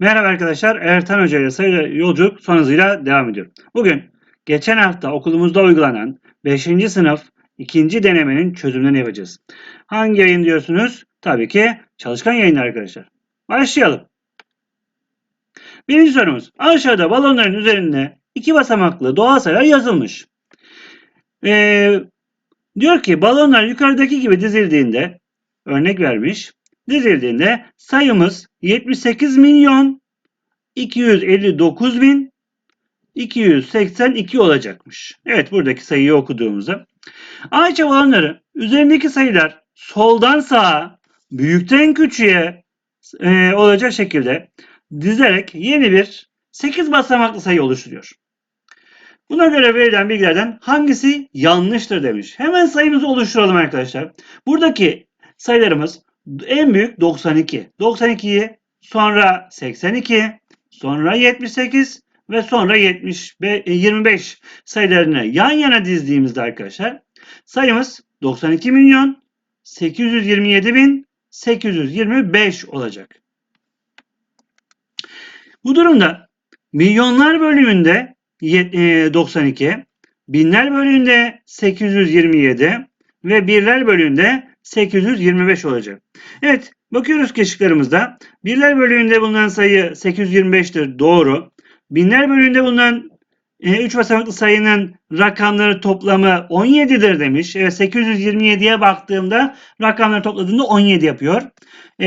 Merhaba arkadaşlar, Ertan Hoca ile sayı yolculuk son hızıyla devam ediyor. Bugün geçen hafta okulumuzda uygulanan 5. sınıf 2. denemenin çözümlerini yapacağız. Hangi yayın diyorsunuz? Tabii ki çalışkan yayınlar arkadaşlar. Başlayalım. Birinci sorumuz. Aşağıda balonların üzerinde iki basamaklı doğal sayılar yazılmış. Ee, diyor ki balonlar yukarıdaki gibi dizildiğinde örnek vermiş dizildiğinde sayımız 78 milyon 259 bin 282 olacakmış. Evet buradaki sayıyı okuduğumuzda. Ayça olanları üzerindeki sayılar soldan sağa büyükten küçüğe e, olacak şekilde dizerek yeni bir 8 basamaklı sayı oluşturuyor. Buna göre verilen bilgilerden hangisi yanlıştır demiş. Hemen sayımızı oluşturalım arkadaşlar. Buradaki sayılarımız en büyük 92. 92'yi sonra 82, sonra 78 ve sonra 75, 25 sayılarını yan yana dizdiğimizde arkadaşlar sayımız 92 milyon 827 bin 825 olacak. Bu durumda milyonlar bölümünde 92, binler bölümünde 827 ve birler bölümünde 825 olacak. Evet bakıyoruz ki. Birler bölümünde bulunan sayı 825'tir. Doğru. Binler bölümünde bulunan 3 e, basamaklı sayının rakamları toplamı 17'dir demiş. Evet 827'ye baktığımda rakamları topladığında 17 yapıyor. E,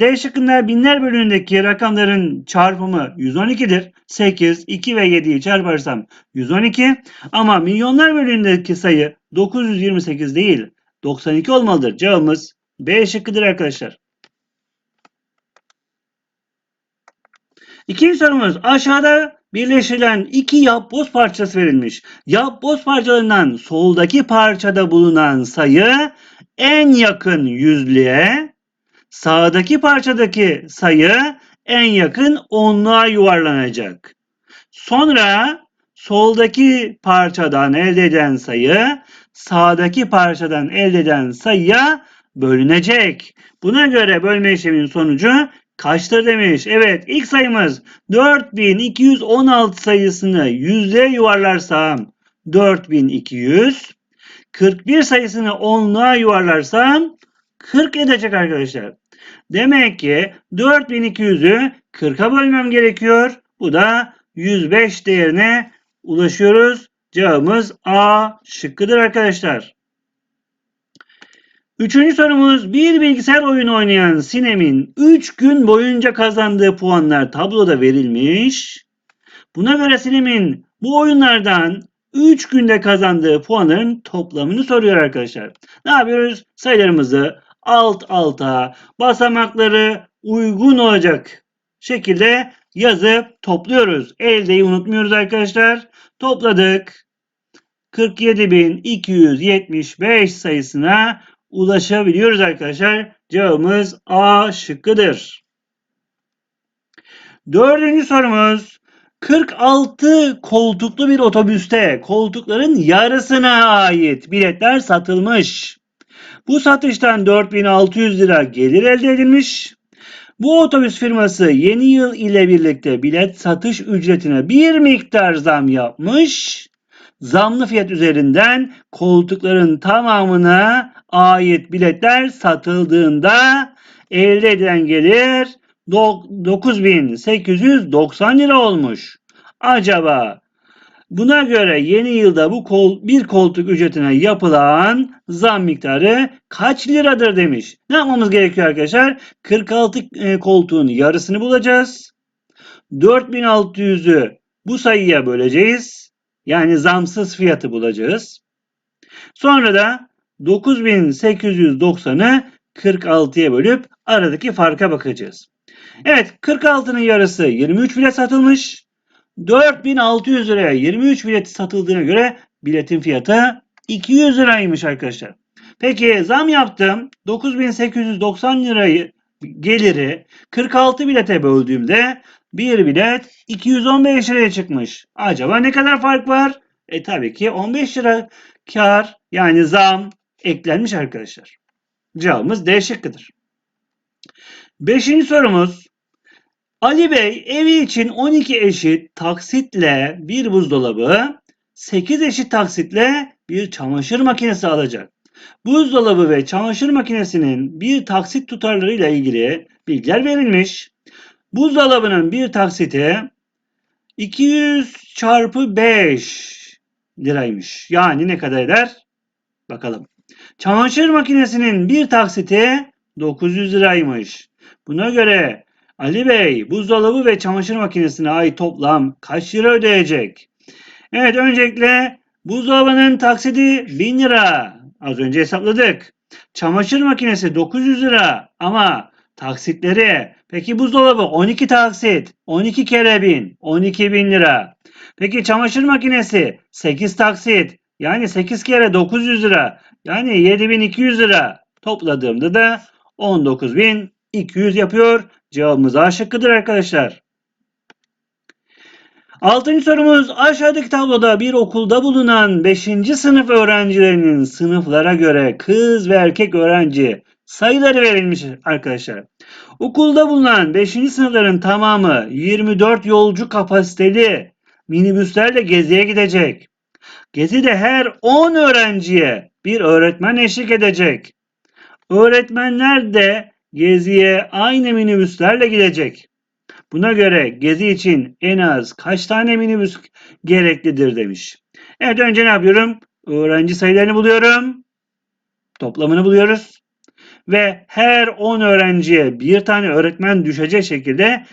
D şıkkında binler bölümündeki rakamların çarpımı 112'dir. 8, 2 ve 7'yi çarparsam 112. Ama milyonlar bölümündeki sayı 928 değil 92 olmalıdır. Cevabımız B şıkkıdır arkadaşlar. İkinci sorumuz aşağıda birleştirilen iki yapboz parçası verilmiş. Yapboz parçalarından soldaki parçada bulunan sayı en yakın yüzlüğe, sağdaki parçadaki sayı en yakın onluğa yuvarlanacak. Sonra soldaki parçadan elde edilen sayı sağdaki parçadan elde edilen sayıya bölünecek. Buna göre bölme işleminin sonucu kaçtır demiş. Evet ilk sayımız 4216 sayısını yüzlüğe yuvarlarsam 4200 41 sayısını onluğa yuvarlarsam 40 edecek arkadaşlar. Demek ki 4200'ü 40'a bölmem gerekiyor. Bu da 105 değerine ulaşıyoruz. Cevabımız A şıkkıdır arkadaşlar. Üçüncü sorumuz bir bilgisayar oyunu oynayan Sinem'in 3 gün boyunca kazandığı puanlar tabloda verilmiş. Buna göre Sinem'in bu oyunlardan 3 günde kazandığı puanların toplamını soruyor arkadaşlar. Ne yapıyoruz? Sayılarımızı alt alta basamakları uygun olacak şekilde yazıp topluyoruz. Eldeyi unutmuyoruz arkadaşlar. Topladık. 47.275 sayısına ulaşabiliyoruz arkadaşlar. Cevabımız A şıkkıdır. Dördüncü sorumuz 46 koltuklu bir otobüste koltukların yarısına ait biletler satılmış. Bu satıştan 4600 lira gelir elde edilmiş. Bu otobüs firması yeni yıl ile birlikte bilet satış ücretine bir miktar zam yapmış. Zamlı fiyat üzerinden koltukların tamamına ait biletler satıldığında elde edilen gelir 9890 lira olmuş. Acaba Buna göre yeni yılda bu kol, bir koltuk ücretine yapılan zam miktarı kaç liradır demiş. Ne yapmamız gerekiyor arkadaşlar? 46 e, koltuğun yarısını bulacağız. 4600'ü bu sayıya böleceğiz. Yani zamsız fiyatı bulacağız. Sonra da 9890'ı 46'ya bölüp aradaki farka bakacağız. Evet 46'nın yarısı 23 bile satılmış. 4600 liraya 23 bileti satıldığına göre biletin fiyatı 200 liraymış arkadaşlar. Peki zam yaptım. 9890 lirayı geliri 46 bilete böldüğümde bir bilet 215 liraya çıkmış. Acaba ne kadar fark var? E tabii ki 15 lira kar yani zam eklenmiş arkadaşlar. Cevabımız D şıkkıdır. Beşinci sorumuz Ali Bey evi için 12 eşit taksitle bir buzdolabı, 8 eşit taksitle bir çamaşır makinesi alacak. Buzdolabı ve çamaşır makinesinin bir taksit tutarlarıyla ilgili bilgiler verilmiş. Buzdolabının bir taksiti 200 çarpı 5 liraymış. Yani ne kadar eder? Bakalım. Çamaşır makinesinin bir taksiti 900 liraymış. Buna göre Ali Bey buzdolabı ve çamaşır makinesine ait toplam kaç lira ödeyecek? Evet öncelikle buzdolabının taksidi 1000 lira. Az önce hesapladık. Çamaşır makinesi 900 lira ama taksitleri peki buzdolabı 12 taksit 12 kere 1000 12 bin lira. Peki çamaşır makinesi 8 taksit yani 8 kere 900 lira yani 7200 lira topladığımda da 19200 yapıyor. Cevabımız A şıkkıdır arkadaşlar. Altıncı sorumuz aşağıdaki tabloda bir okulda bulunan 5. sınıf öğrencilerinin sınıflara göre kız ve erkek öğrenci sayıları verilmiş arkadaşlar. Okulda bulunan 5. sınıfların tamamı 24 yolcu kapasiteli minibüslerle geziye gidecek. Gezide her 10 öğrenciye bir öğretmen eşlik edecek. Öğretmenler de geziye aynı minibüslerle gidecek. Buna göre gezi için en az kaç tane minibüs gereklidir demiş. Evet önce ne yapıyorum? Öğrenci sayılarını buluyorum. Toplamını buluyoruz. Ve her 10 öğrenciye bir tane öğretmen düşecek şekilde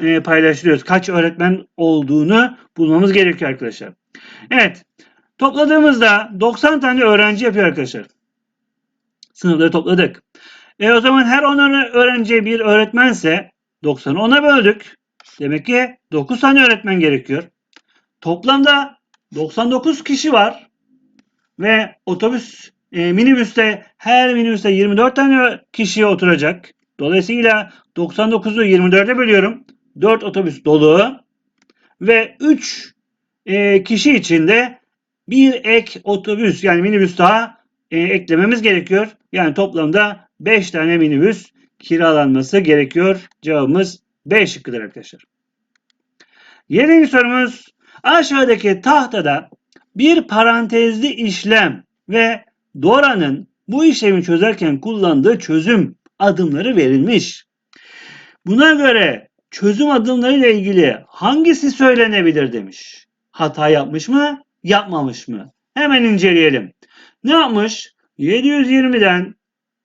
e, paylaştırıyoruz. Kaç öğretmen olduğunu bulmamız gerekiyor arkadaşlar. Evet. Topladığımızda 90 tane öğrenci yapıyor arkadaşlar. Sınıfları topladık. E o zaman her 10 öğrenciye bir öğretmense 90'ı 10'a böldük. Demek ki 9 tane öğretmen gerekiyor. Toplamda 99 kişi var. Ve otobüs e, minibüste her minibüste 24 tane kişiye oturacak. Dolayısıyla 99'u 24'e bölüyorum. 4 otobüs dolu. Ve 3 e, kişi için de bir ek otobüs yani minibüs daha e, eklememiz gerekiyor. Yani toplamda 5 tane minibüs kiralanması gerekiyor. Cevabımız B şıkkıdır arkadaşlar. Yedinci sorumuz aşağıdaki tahtada bir parantezli işlem ve Dora'nın bu işlemi çözerken kullandığı çözüm adımları verilmiş. Buna göre çözüm adımları ile ilgili hangisi söylenebilir demiş. Hata yapmış mı, yapmamış mı? Hemen inceleyelim. Ne yapmış? 720'den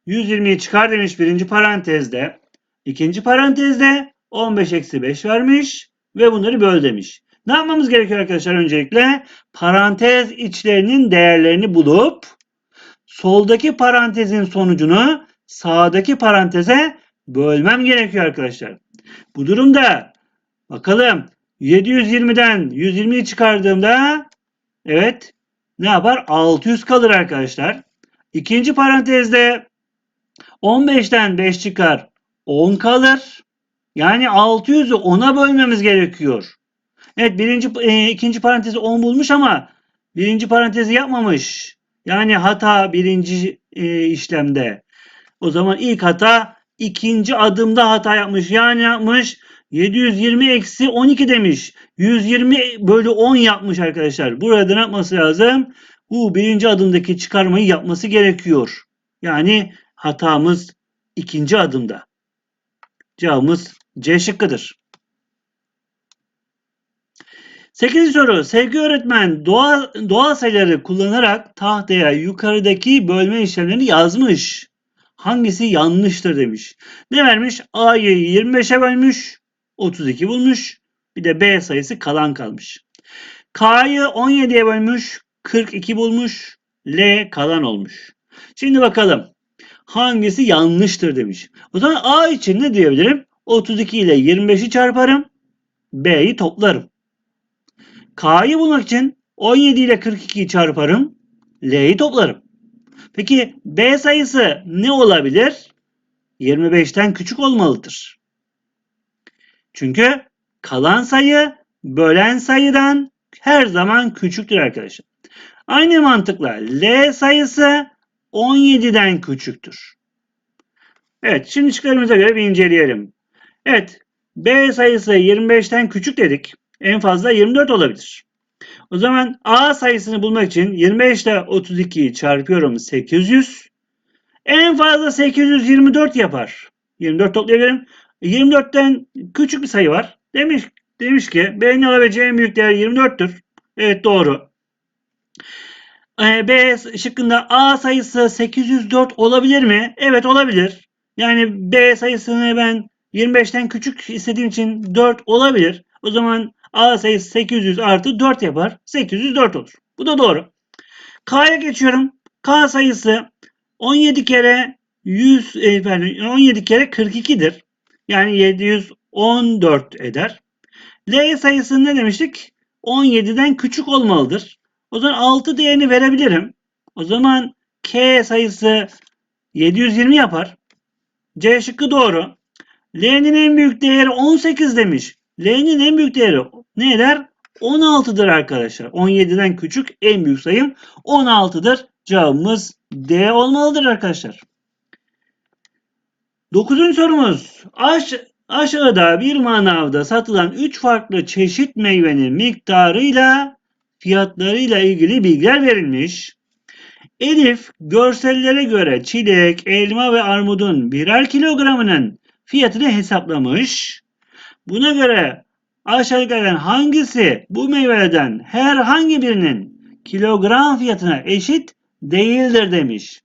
120'yi çıkar demiş birinci parantezde. İkinci parantezde 15 eksi 5 vermiş ve bunları böl demiş. Ne yapmamız gerekiyor arkadaşlar öncelikle? Parantez içlerinin değerlerini bulup soldaki parantezin sonucunu sağdaki paranteze bölmem gerekiyor arkadaşlar. Bu durumda bakalım 720'den 120'yi çıkardığımda evet ne yapar? 600 kalır arkadaşlar. İkinci parantezde 15'ten 5 çıkar 10 kalır. Yani 600'ü 10'a bölmemiz gerekiyor. Evet birinci, e, ikinci parantezi 10 bulmuş ama birinci parantezi yapmamış. Yani hata birinci e, işlemde. O zaman ilk hata ikinci adımda hata yapmış. Yani yapmış 720 eksi 12 demiş. 120 bölü 10 yapmış arkadaşlar. Burada ne yapması lazım? Bu birinci adımdaki çıkarmayı yapması gerekiyor. Yani hatamız ikinci adımda. Cevabımız C şıkkıdır. 8. soru. Sevgi öğretmen doğal, doğal sayıları kullanarak tahtaya yukarıdaki bölme işlemlerini yazmış. Hangisi yanlıştır demiş. Ne vermiş? A'yı 25'e bölmüş. 32 bulmuş. Bir de B sayısı kalan kalmış. K'yı 17'ye bölmüş. 42 bulmuş. L kalan olmuş. Şimdi bakalım. Hangisi yanlıştır demiş. O zaman A için ne diyebilirim? 32 ile 25'i çarparım. B'yi toplarım. K'yı bulmak için 17 ile 42'yi çarparım. L'yi toplarım. Peki B sayısı ne olabilir? 25'ten küçük olmalıdır. Çünkü kalan sayı bölen sayıdan her zaman küçüktür arkadaşlar. Aynı mantıkla L sayısı 17'den küçüktür. Evet şimdi çıkarımıza göre bir inceleyelim. Evet B sayısı 25'ten küçük dedik. En fazla 24 olabilir. O zaman A sayısını bulmak için 25 ile 32'yi çarpıyorum 800. En fazla 824 yapar. 24 toplayabilirim. 24'ten küçük bir sayı var. Demiş demiş ki B'nin alabileceği en büyük değer 24'tür. Evet doğru. Ee, B şıkkında A sayısı 804 olabilir mi? Evet olabilir. Yani B sayısını ben 25'ten küçük istediğim için 4 olabilir. O zaman A sayısı 800 artı 4 yapar. 804 olur. Bu da doğru. K'ya geçiyorum. K sayısı 17 kere 100 e, pardon, 17 kere 42'dir. Yani 714 eder. L sayısı ne demiştik? 17'den küçük olmalıdır. O zaman 6 değerini verebilirim. O zaman K sayısı 720 yapar. C şıkkı doğru. L'nin en büyük değeri 18 demiş. L'nin en büyük değeri ne eder? 16'dır arkadaşlar. 17'den küçük en büyük sayım 16'dır. Cevabımız D olmalıdır arkadaşlar. Dokuzuncu sorumuz. Aş aşağıda bir manavda satılan 3 farklı çeşit meyvenin miktarıyla fiyatlarıyla ilgili bilgiler verilmiş. Elif görsellere göre çilek, elma ve armudun birer kilogramının fiyatını hesaplamış. Buna göre aşağıdakilerden hangisi bu meyvelerden herhangi birinin kilogram fiyatına eşit değildir demiş.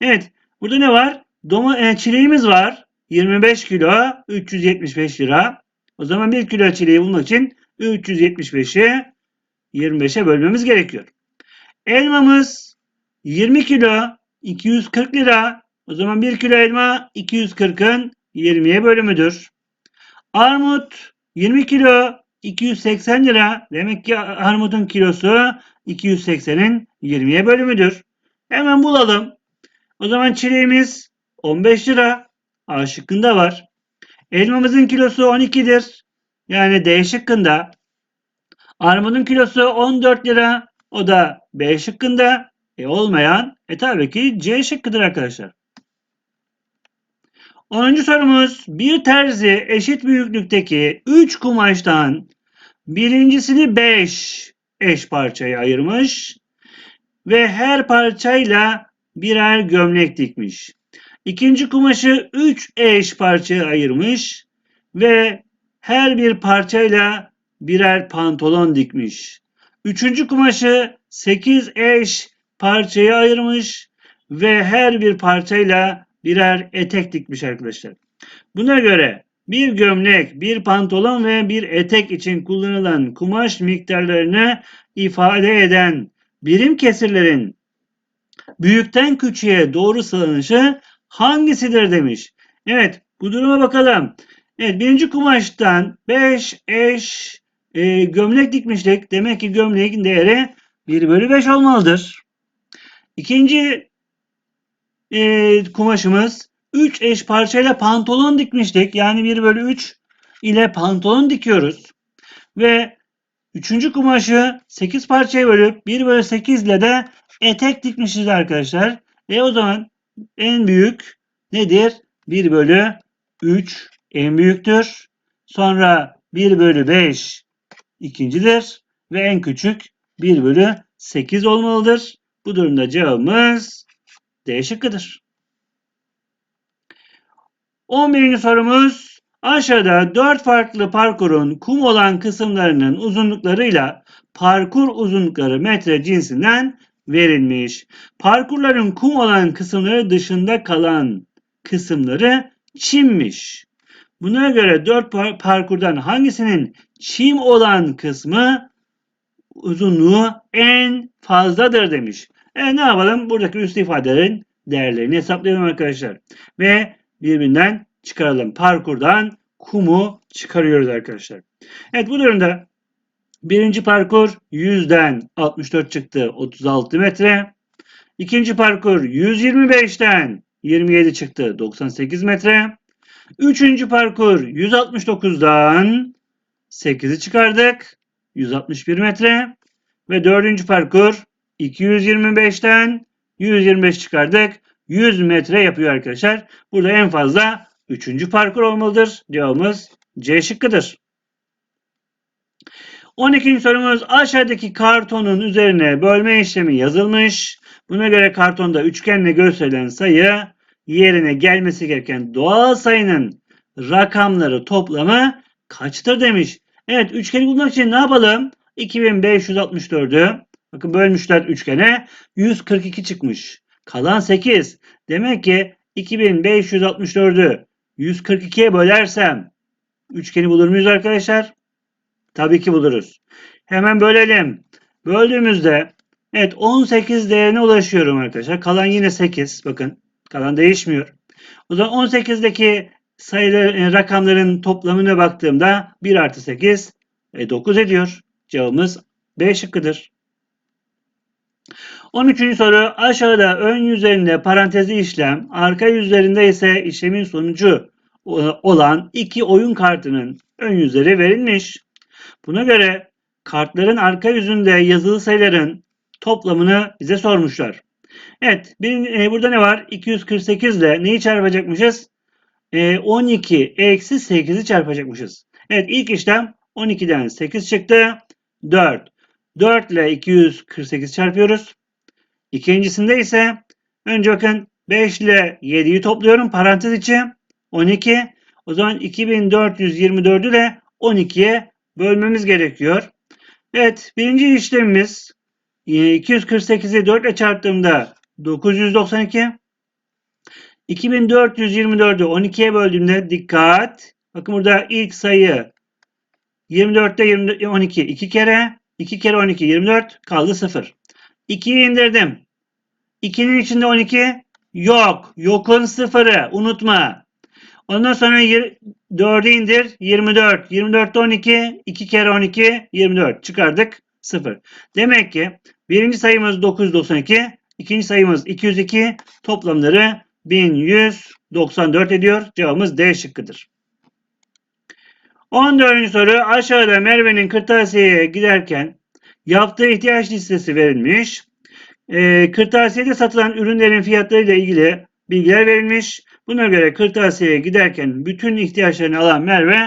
Evet burada ne var? Doma, e, çileğimiz var. 25 kilo 375 lira. O zaman 1 kilo çileği bulmak için 375'i 25'e bölmemiz gerekiyor. Elmamız 20 kilo 240 lira. O zaman 1 kilo elma 240'ın 20'ye bölümüdür. Armut 20 kilo 280 lira. Demek ki armutun kilosu 280'in 20'ye bölümüdür. Hemen bulalım. O zaman çileğimiz 15 lira. A şıkkında var. Elmamızın kilosu 12'dir. Yani D şıkkında. Armudun kilosu 14 lira. O da B şıkkında. E olmayan e tabii ki C şıkkıdır arkadaşlar. 10. sorumuz. Bir terzi eşit büyüklükteki 3 kumaştan birincisini 5 eş parçaya ayırmış ve her parçayla birer gömlek dikmiş. İkinci kumaşı 3 eş parçaya ayırmış ve her bir parçayla birer pantolon dikmiş. Üçüncü kumaşı 8 eş parçaya ayırmış ve her bir parçayla birer etek dikmiş arkadaşlar. Buna göre bir gömlek, bir pantolon ve bir etek için kullanılan kumaş miktarlarını ifade eden birim kesirlerin büyükten küçüğe doğru sığınışı hangisidir demiş. Evet bu duruma bakalım. Evet birinci kumaştan 5 eş e, gömlek dikmiştik. Demek ki gömleğin değeri 1 bölü 5 olmalıdır. İkinci e, kumaşımız 3 eş parçayla pantolon dikmiştik. Yani 1 bölü 3 ile pantolon dikiyoruz. Ve üçüncü kumaşı 8 parçaya bölüp 1 bölü 8 ile de etek dikmişiz arkadaşlar. E o zaman en büyük nedir? 1 bölü 3 en büyüktür. Sonra 1 bölü 5 ikincidir. Ve en küçük 1 bölü 8 olmalıdır. Bu durumda cevabımız D şıkkıdır. 11. sorumuz aşağıda 4 farklı parkurun kum olan kısımlarının uzunluklarıyla parkur uzunlukları metre cinsinden verilmiş. Parkurların kum olan kısımları dışında kalan kısımları çimmiş. Buna göre 4 par parkurdan hangisinin çim olan kısmı uzunluğu en fazladır demiş. E ne yapalım? Buradaki üst ifadelerin değerlerini hesaplayalım arkadaşlar. Ve birbirinden çıkaralım. Parkurdan kumu çıkarıyoruz arkadaşlar. Evet bu durumda birinci parkur 100'den 64 çıktı 36 metre. İkinci parkur 125'ten 27 çıktı 98 metre. Üçüncü parkur 169'dan 8'i çıkardık 161 metre. Ve dördüncü parkur 225'ten 125 çıkardık. 100 metre yapıyor arkadaşlar. Burada en fazla üçüncü parkur olmalıdır. Cevabımız C şıkkıdır. 12. sorumuz aşağıdaki kartonun üzerine bölme işlemi yazılmış. Buna göre kartonda üçgenle gösterilen sayı yerine gelmesi gereken doğal sayının rakamları toplamı kaçtır demiş. Evet üçgeni bulmak için ne yapalım? 2564'ü bakın bölmüşler üçgene 142 çıkmış. Kalan 8. Demek ki 2564'ü 142'ye bölersem üçgeni bulur muyuz arkadaşlar? Tabii ki buluruz. Hemen bölelim. Böldüğümüzde evet 18 değerine ulaşıyorum arkadaşlar. Kalan yine 8. Bakın kalan değişmiyor. O zaman 18'deki sayılar, e, rakamların toplamına baktığımda 1 artı 8 e, 9 ediyor. Cevabımız B şıkkıdır. 13. soru aşağıda ön yüzlerinde parantezli işlem, arka yüzlerinde ise işlemin sonucu o- olan iki oyun kartının ön yüzleri verilmiş. Buna göre kartların arka yüzünde yazılı sayıların toplamını bize sormuşlar. Evet, bir, e, burada ne var? 248 ile neyi çarpacakmışız? E, 12 eksi 8'i çarpacakmışız. Evet, ilk işlem 12'den 8 çıktı. 4. 4 ile 248 çarpıyoruz. İkincisinde ise önce bakın 5 ile 7'yi topluyorum parantez içi 12. O zaman 2424 ile 12'ye bölmemiz gerekiyor. Evet birinci işlemimiz 248'i 4 ile çarptığımda 992. 2424'ü 12'ye böldüğümde dikkat. Bakın burada ilk sayı 24'te 20, 12 2 kere 2 kere 12 24 kaldı 0. 2'yi indirdim. 2'nin içinde 12 yok. Yokun sıfırı unutma. Ondan sonra 4'ü indir 24. 24'te 12 2 kere 12 24 çıkardık 0. Demek ki birinci sayımız 992 ikinci sayımız 202 toplamları 1194 ediyor. Cevabımız D şıkkıdır. 14. soru aşağıda Merve'nin kırtasiyeye giderken yaptığı ihtiyaç listesi verilmiş. E, kırtasiyede satılan ürünlerin fiyatlarıyla ilgili bilgiler verilmiş. Buna göre kırtasiyeye giderken bütün ihtiyaçlarını alan Merve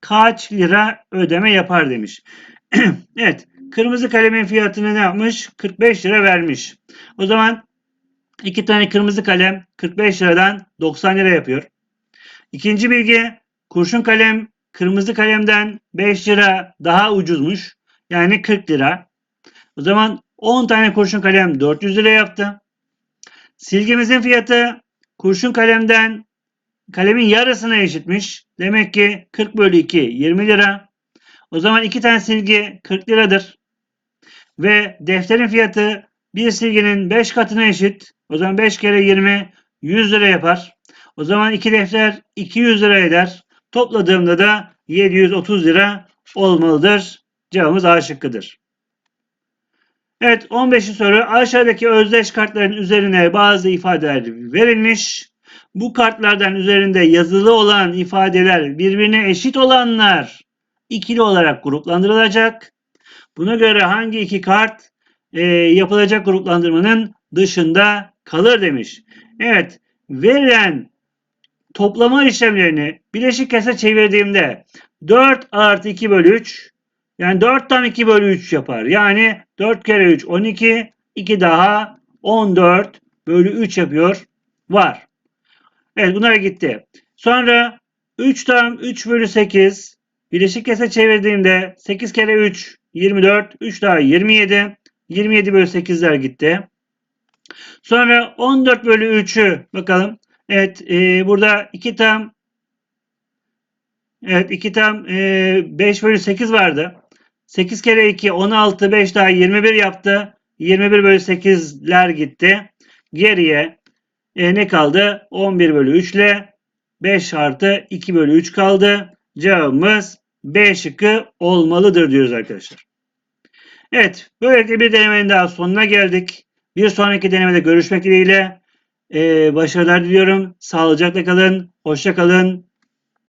kaç lira ödeme yapar demiş. evet, kırmızı kalemin fiyatını ne yapmış? 45 lira vermiş. O zaman iki tane kırmızı kalem 45 liradan 90 lira yapıyor. İkinci bilgi, kurşun kalem kırmızı kalemden 5 lira daha ucuzmuş. Yani 40 lira. O zaman 10 tane kurşun kalem 400 lira yaptı. Silgimizin fiyatı kurşun kalemden kalemin yarısına eşitmiş. Demek ki 40 bölü 2 20 lira. O zaman 2 tane silgi 40 liradır. Ve defterin fiyatı bir silginin 5 katına eşit. O zaman 5 kere 20 100 lira yapar. O zaman 2 defter 200 lira eder. Topladığımda da 730 lira olmalıdır. Cevabımız A şıkkıdır. Evet 15. soru aşağıdaki özdeş kartların üzerine bazı ifadeler verilmiş. Bu kartlardan üzerinde yazılı olan ifadeler birbirine eşit olanlar ikili olarak gruplandırılacak. Buna göre hangi iki kart e, yapılacak gruplandırmanın dışında kalır demiş. Evet verilen toplama işlemlerini bileşik kese çevirdiğimde 4 artı 2 bölü 3 yani 4'ten 2 bölü 3 yapar. Yani 4 kere 3 12 2 daha 14 bölü 3 yapıyor. Var. Evet bunlara gitti. Sonra 3 tam 3 bölü 8 bileşik kese çevirdiğimde 8 kere 3 24 3 daha 27 27 bölü 8'ler gitti. Sonra 14 bölü 3'ü bakalım. Evet e, burada 2 tam Evet 2 tam e, 5 bölü 8 vardı. 8 kere 2 16 5 daha 21 yaptı. 21 bölü 8'ler gitti. Geriye e, ne kaldı? 11 bölü 3 ile 5 artı 2 bölü 3 kaldı. Cevabımız B şıkkı olmalıdır diyoruz arkadaşlar. Evet böylelikle bir denemenin daha sonuna geldik. Bir sonraki denemede görüşmek dileğiyle. Ee, başarılar diliyorum. Sağlıcakla kalın. Hoşça kalın.